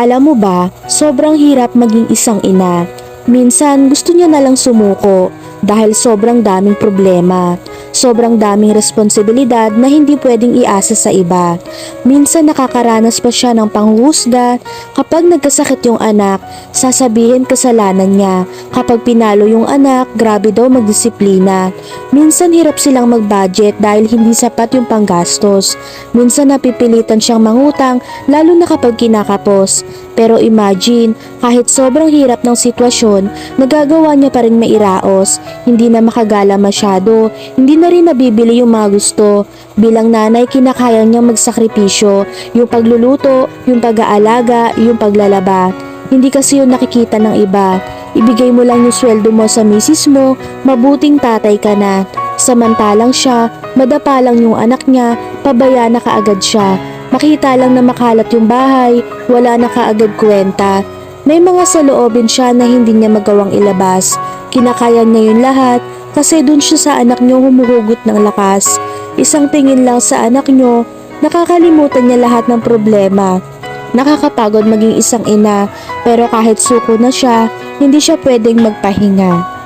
Alam mo ba, sobrang hirap maging isang ina. Minsan gusto niya na lang sumuko dahil sobrang daming problema. Sobrang daming responsibilidad na hindi pwedeng iasa sa iba. Minsan nakakaranas pa siya ng panghuhusga. Kapag nagkasakit yung anak, sasabihin kasalanan niya. Kapag pinalo yung anak, grabe daw magdisiplina. Minsan hirap silang mag-budget dahil hindi sapat yung panggastos. Minsan napipilitan siyang mangutang lalo na kapag kinakapos. Pero imagine, kahit sobrang hirap ng sitwasyon, nagagawa niya pa rin mairaos. Hindi na makagala masyado, hindi na rin nabibili yung mga gusto. Bilang nanay, kinakaya niyang magsakripisyo, yung pagluluto, yung pag-aalaga, yung paglalaba. Hindi kasi yun nakikita ng iba. Ibigay mo lang yung sweldo mo sa misis mo, mabuting tatay ka na. Samantalang siya, madapa lang yung anak niya, pabaya na kaagad siya. Makita lang na makalat yung bahay, wala na kaagad kwenta. May mga saloobin siya na hindi niya magawang ilabas. Kinakaya niya yun lahat kasi dun siya sa anak niyo humuhugot ng lakas. Isang tingin lang sa anak niyo, nakakalimutan niya lahat ng problema. Nakakapagod maging isang ina, pero kahit suko na siya, hindi siya pwedeng magpahinga.